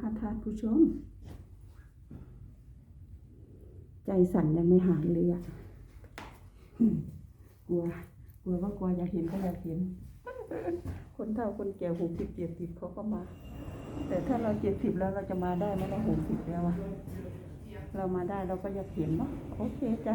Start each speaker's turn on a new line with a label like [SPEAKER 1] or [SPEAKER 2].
[SPEAKER 1] คะท่านผู้ชม ใจสั่นยังไม่หายเลยอะกลัว กลัวว่ากลัวอยากเห็นก็อยากเห็น คนเฒ่าคนแก่หกสิบเจ็ดสิบเขาก็มา แต่ถ้าเราเจ็ดสิบแล้วเราจะมาได้ไหมเราหกสิบแล้วอะเรามาได้เราก็อยากเห็นเนาะโอเคจ้ะ